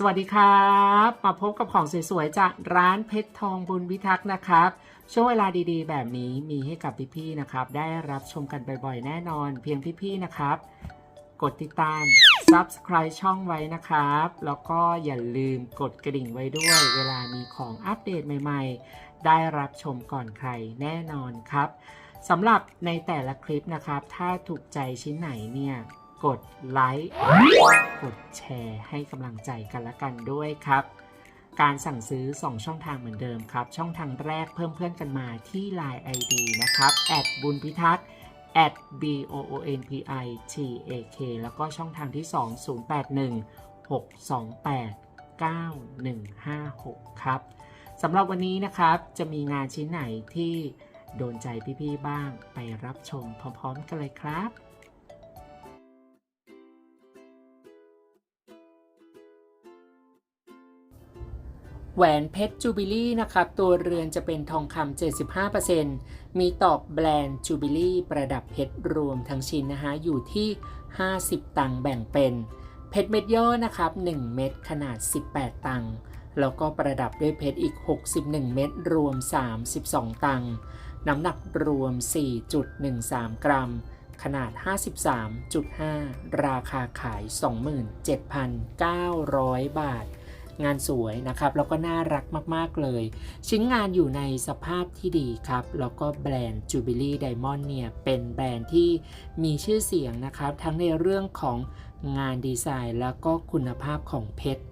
สวัสดีครับมาพบกับของสวยๆจากร้านเพชรทองบุญพิทักษ์นะครับ ช่วงเวลาดีๆ แบบนี้มีให้กับพี่ๆนะครับ ได้รับชมกันบ่อยๆ แน่นอน เพียงพี่ๆนะครับ กดติดตาม Subscribe ช่องไว้นะครับ แล้วก็อย่าลืมกดกระดิ่งไว้ด้วย เวลามีของอัปเดตใหม่ๆ ได้รับชมก่อนใครแน่นอนครับสำหรับในแต่ละคลิปนะครับ ถ้าถูกใจชิ้นไหนเนี่ย กดไลค์กดแชร์ให้กำลังใจกันละกันด้วยครับ การสั่งซื้อ 2 ช่องทางเหมือนเดิมครับ ช่องทางแรกเพิ่มเพื่อนกันมาที่ Line ID นะครับแอดบุญพิทักษ์ at b o o n p i t a k แล้วก็ช่องทางที่ 2 081 628 9156 ครับสำหรับวันนี้นะครับ จะมีงานชิ้นไหนที่โดนใจพี่ ๆ บ้างไปรับชมพร้อม ๆ กันเลยครับ แหวนเพชรจูบิลี่นะครับ ตัวเรือนจะเป็นทองคำ75%มีตอบแบรนด์จูบิลี่ประดับเพชรรวมทั้งชิ้นนะฮะอยู่ที่ 50 ตังค์แบ่งเป็น เพชรเม็ดย่อนะครับ 1 เม็ดขนาด 18 ตังค์แล้วก็ประดับด้วยเพชรอีก 61 เม็ดรวม 32 ตังค์น้ำหนักรวม 4.13 กรัม ขนาด 53.5 ราคาขาย 27,900 บาท งานสวยนะครับ แล้วก็น่ารักมากๆเลย ชิ้นงานอยู่ในสภาพที่ดีครับ แล้วก็แบรนด์ Jubilee Diamond เนี่ย เป็นแบรนด์ที่มีชื่อเสียงนะครับ ทั้งในเรื่องของงานดีไซน์ แล้วก็คุณภาพของเพชร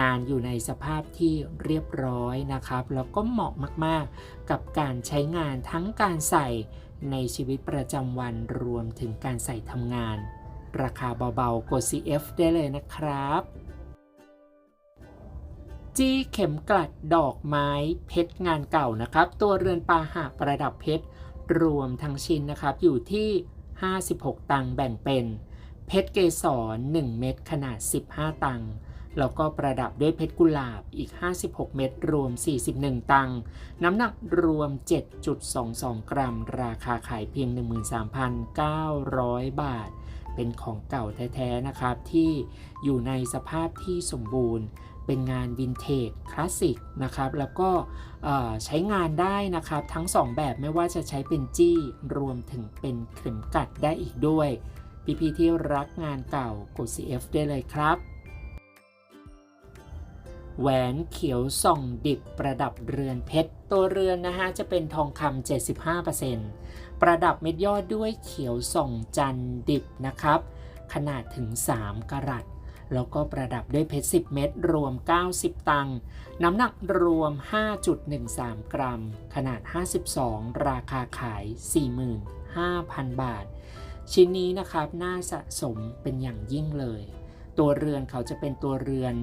งานอยู่ในสภาพที่เรียบร้อยนะครับ แล้วก็เหมาะมากๆ กับการใช้งานทั้งการใส่ในชีวิตประจำวันรวมถึงการใส่ทำงาน ราคาเบาๆกด CF ได้เลยนะครับ จี้เข็มกลัดดอกไม้เพชรงานเก่านะครับ ตัวเรือนปาหะประดับเพชร รวมทั้งชิ้นนะครับ อยู่ที่ 56 ตังค์แบ่งเป็น เพชรเกสร 1 เม็ดขนาด 15 ตังค์แล้วก็ประดับด้วยเพชรกุหลาบอีก 56 เม็ดรวม 41 ตังค์ น้ำหนักรวม 7.22 กรัม ราคาขายเพียง 13,900 บาท เป็นของเก่าแท้ ๆ นะครับ ที่อยู่ในสภาพที่สมบูรณ์ เป็นงานวินเทจคลาสสิกนะครับ แล้วก็ใช้งานได้นะครับทั้ง 2 แบบไม่ว่าจะใช้เป็นจี้รวมถึงเป็นเข็มกัดได้อีกด้วย พี่ๆที่รักงานเก่ากด CF ได้เลยครับ แหวนเขียวส่องดิบประดับเรือนเพชร ตัวเรือนนะฮะจะเป็นทองคำ75%ประดับเม็ดยอดด้วยเขียวส่องจันดิบนะครับ ขนาดถึง 3กะรัต แล้วก็ประดับด้วยเพชร 10 เม็ดรวม 90 ตังค์น้ำหนักรวม 5.13 กรัม ขนาด 52 ราคาขาย 45,000 บาท ชิ้นนี้นะครับน่าสะสมเป็นอย่างยิ่งเลย ตัวเรือนเขาจะเป็นตัวเรือน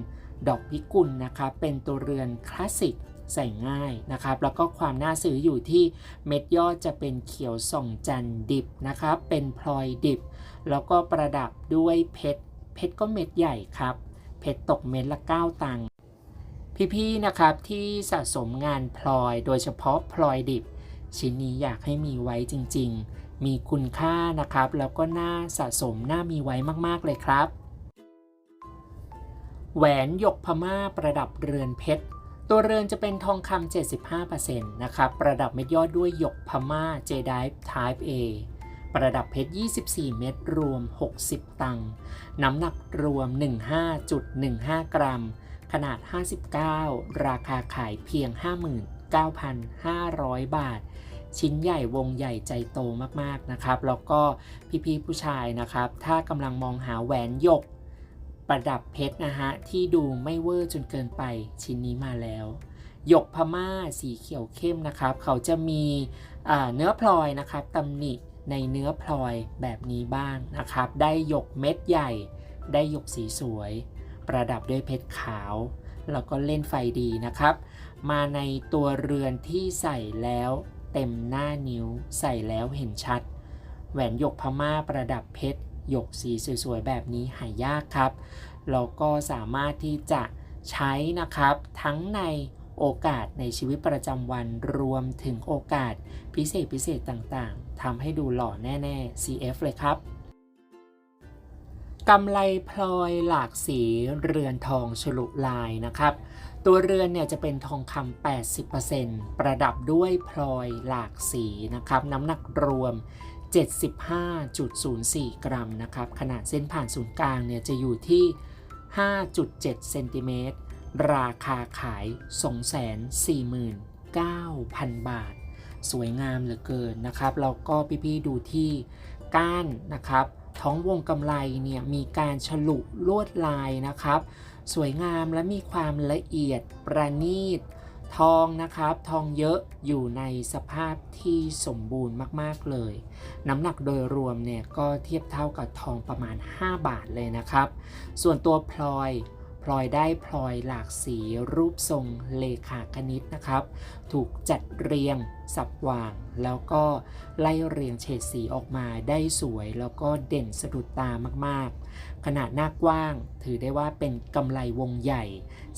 ดอกพิกุลนะครับเป็นตัวเรือนคลาสสิกใส่ง่ายนะครับ แล้วก็ความน่าซื้ออยู่ที่เม็ดยอดจะเป็นเขียวส่องจันดิบนะครับ เป็นพลอยดิบ แล้วก็ประดับด้วยเพชร เพชรก็เม็ดใหญ่ครับ เพชรตกเม็ดละ 9 ตังค์พี่ๆนะครับที่สะสมงานพลอยโดยเฉพาะพลอยดิบ ชิ้นนี้อยากให้มีไว้จริง ๆ มีคุณค่านะครับ แล้วก็น่าสะสมน่ามีไว้มากๆเลยครับ แหวนหยกพม่าประดับเรือนเพชรตัวเรือนจะเป็นทองคำ75%นะครับ ประดับเม็ดยอดด้วยหยกพม่า j d i v e Type A ประดับเพชร 24 เม็ดรวม 60 ตังค์น้ำหนักรวม 15.15 กรัม ขนาด 59 ราคาขายเพียง 59,500 บาท ชิ้นใหญ่วงใหญ่ใจโตมากๆนะครับ แล้วก็พี่ๆผู้ชายนะครับ ถ้ากำลังมองหาแหวนหยกประดับเพชรนะฮะ ที่ดูไม่เวอร์จนเกินไปชิ้นนี้มาแล้วหยกพม่าสีเขียวเข้มนะครับ เขาจะมีเนื้อพลอยนะครับตำหนิ ในเนื้อพลอยแบบนี้บ้างนะครับ ได้หยกเม็ดใหญ่ ได้หยกสีสวย ประดับด้วยเพชรขาว แล้วก็เล่นไฟดีนะครับ มาในตัวเรือนที่ใส่แล้วเต็มหน้านิ้วใส่แล้วเห็นชัด แหวนหยกพม่าประดับเพชรหยกสีสวยๆแบบนี้หายากครับเราก็สามารถที่จะใช้นะครับทั้งใน โอกาสในชีวิตประจำวันรวมถึงโอกาสพิเศษพิเศษต่างๆทำให้ดูหล่อแน่ๆ CF เลยครับกำไรพลอยหลากสีเรือนทองฉลุลายนะครับ ตัวเรือนเนี่ยจะเป็นทองคำ 80%ประดับด้วยพลอยหลากสีนะครับ น้ำหนักรวม 75.04 กรัมนะครับ ขนาดเส้นผ่านศูนย์กลางเนี่ยจะอยู่ที่ 5.7 เซนติเมตร ราคาขาย 249,000 บาท สวยงามเหลือเกินนะครับ แล้วก็พี่ๆดูที่ก้านนะครับ ท้องวงกำไลเนี่ยมีการฉลุลวดลายนะครับ สวยงามและมีความละเอียดประณีต ทองนะครับ ทองเยอะอยู่ในสภาพที่สมบูรณ์มากๆเลย น้ำหนักโดยรวมเนี่ยก็เทียบเท่ากับทองประมาณ 5 บาทเลยนะครับ ส่วนตัวพลอย พลอยได้พลอยหลากสีรูปทรงเลขาคณิตนะครับ ถูกจัดเรียงสับวาง แล้วก็ไล่เรียงเฉดสีออกมาได้สวย แล้วก็เด่นสะดุดตามากๆ ขนาดหน้ากว้างถือได้ว่าเป็นกำไรวงใหญ่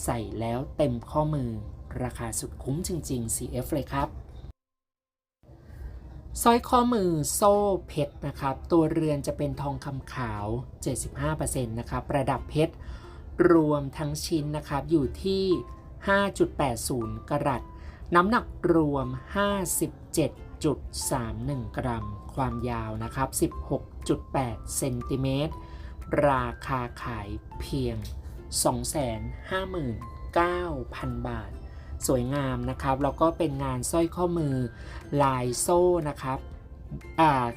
ใส่แล้วเต็มข้อมือ ราคาสุดคุ้มจริง ๆ CF เลยครับสร้อยข้อมือโซ่เพชรนะครับ ตัวเรือนจะเป็นทองคำขาว 75%นะครับ ประดับเพชร รวมทั้งชิ้นนะครับอยู่ที่ 5.80 กรัต น้ำหนักรวม 57.31 กรัม ความยาวนะครับ 16.8 เซนติเมตร ราคาขายเพียง 259,000 บาท สวยงามนะครับ แล้วก็เป็นงานสร้อยข้อมือลายโซ่นะครับ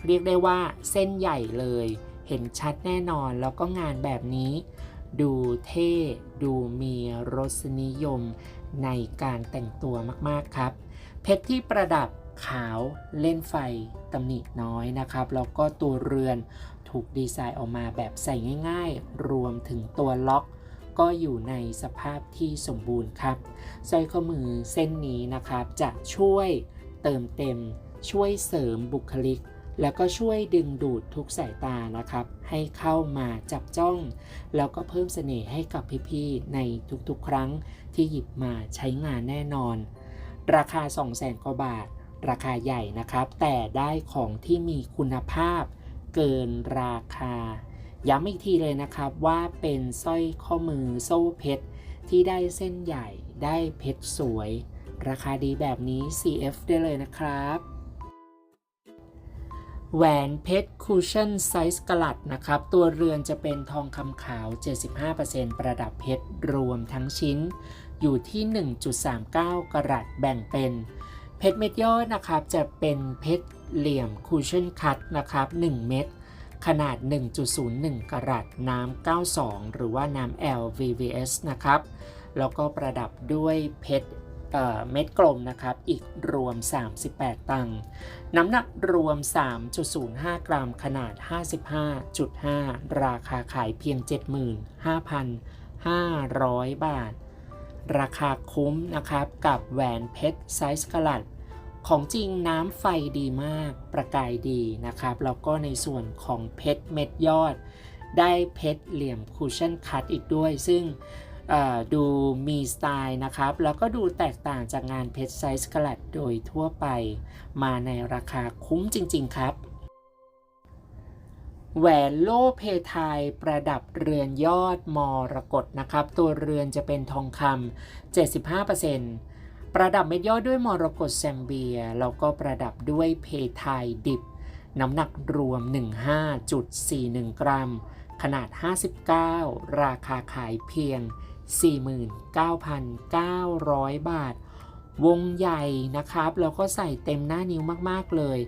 เรียกได้ว่าเส้นใหญ่เลย เห็นชัดแน่นอน แล้วก็งานแบบนี้ ดูเท่ดูมีรสนิยมในการแต่งตัวมากๆครับ เพชรที่ประดับขาวเล่นไฟตำหนิน้อยนะครับ แล้วก็ตัวเรือนถูกดีไซน์ออกมาแบบใส่ง่าย ๆ รวมถึงตัวล็อกก็อยู่ในสภาพที่สมบูรณ์ครับสร้อยข้อมือเส้นนี้นะครับจะช่วยเติมเต็มช่วยเสริมบุคลิก แล้วก็ช่วยดึงดูดทุกสายตานะครับ ให้เข้ามาจับจ้อง แล้วก็เพิ่มเสน่ห์ให้กับพี่ๆในทุกๆ ครั้งที่หยิบมาใช้งานแน่นอน ราคา 2 0 0แสนกว่าบาท ราคาใหญ่นะครับ แต่ได้ของที่มีคุณภาพเกินราคา ย้ำอีกทีเลยนะครับว่าเป็นสร้อยข้อมือโซ่เพชรที่ได้เส้นใหญ่ได้เพชรสวย ราคาดีแบบนี้ CF ได้เลยนะครับ แหวนเพชรคูชั่นไซส์กลัดนะครับ ตัวเรือนจะเป็นทองคำขาว 75%ประดับเพชรรวมทั้งชิ้น อยู่ที่ 1.39 กรัตแบ่งเป็น เพชรเม็ดยอดนะครับ จะเป็นเพชรเหลี่ยมคูชั่นคัตนะครับ 1 เม็ดขนาด 1.01 กรัตน้ำ92 หรือว่าน้ำ LVVS นะครับ แล้วก็ประดับด้วยเพชร เม็ดกลมนะครับ อีกรวม 38 ตังค์น้ำหนักรวม 3.05 กรัม ขนาด 55.5 ราคาขายเพียง 75,500 บาท ราคาคุ้มนะครับ กับแหวนเพชรไซส์กลัด ของจริงน้ำไฟดีมาก ประกายดีนะครับ แล้วก็ในส่วนของเพชรเม็ดยอด ได้เพชรเหลี่ยมคูชั่นคัตอีกด้วย ซึ่ง ดูมีสไตล์นะครับ แล้วก็ดูแตกต่างจากงานเพชรไซส์กลัดโดยทั่วไป มาในราคาคุ้มจริง ๆ ครับ แหวนโล่เพทายประดับเรือนยอดมรกตนะครับ ตัวเรือนจะเป็นทองคำ75%ประดับเม็ดยอดด้วยมรกตแซมเบีย แล้วก็ประดับด้วยเพทายดิบ น้ำหนักรวม 15.41 กรัม ขนาด 59 ราคาขายเพียง 49,900 บาท วงใหญ่นะครับ แล้วก็ใส่เต็มหน้านิ้วมากๆเลย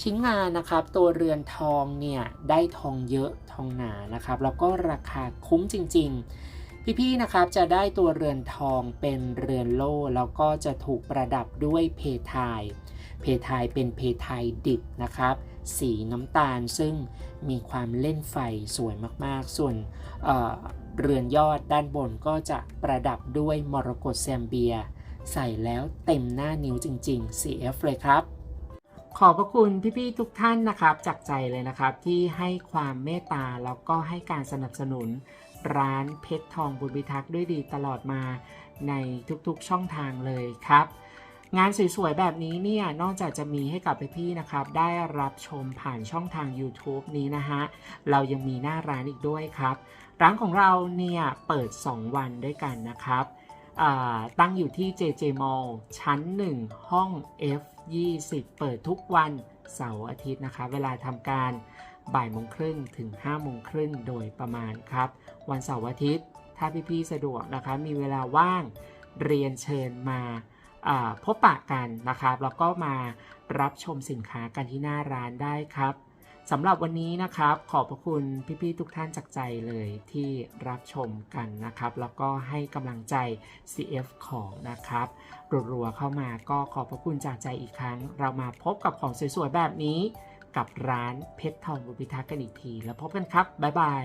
ชิ้นงานนะครับ ตัวเรือนทองเนี่ย ได้ทองเยอะทองหนานะครับ แล้วก็ราคาคุ้มจริง ๆ พี่ๆนะครับจะได้ตัวเรือนทองเป็นเรือนโล่แล้วก็จะถูกประดับด้วยเพทาย เพทายเป็นเพทายดิบนะครับสีน้ำตาลซึ่งมีความเล่นไฟสวยมากๆ ส่วน เรือนยอดด้านบนก็จะประดับด้วยมรกตแซมเบีย ใส่แล้วเต็มหน้านิ้วจริง ๆ CF เลยครับ ขอบพระคุณพี่ๆทุกท่านนะครับ จากใจเลยนะครับที่ให้ความเมตตาแล้วก็ให้การสนับสนุน ร้านเพชรทองบุญพิทักษ์ด้วยดีตลอดมาในทุกๆช่องทางเลยครับ งานสวยๆแบบนี้เนี่ย นอกจากจะมีให้กับพี่ๆนะครับ ได้รับชมผ่านช่องทาง YouTube นี้นะฮะ เรายังมีหน้าร้านอีกด้วยครับ ร้านของเราเนี่ย เปิด 2 วันด้วยกันนะครับตั้งอยู่ที่ JJ Mall ชั้น 1 ห้อง F20 เปิดทุกวันเสาร์อาทิตย์นะคะ เวลาทำการบ่ายโมงครึ่งถึง5โมงครึ่งโดยประมาณครับ วันเสาร์อาทิตย์ ถ้าพี่ๆสะดวกนะคะ มีเวลาว่างเรียนเชิญมา พบปะกันนะครับแล้วก็มารับชมสินค้ากันที่หน้าร้านได้ครับสำหรับวันนี้นะครับ ขอบพระคุณพี่ๆทุกท่านจากใจเลยที่รับชมกันนะครับ แล้วก็ให้กำลังใจ CF ของนะครับรัวๆเข้ามาก็ขอบพระคุณจากใจอีกครั้ง เรามาพบกับของสวยๆแบบนี้ กับร้านเพชรทองบุพิทักษ์กันอีกที แล้วพบกันครับ บ๊ายบาย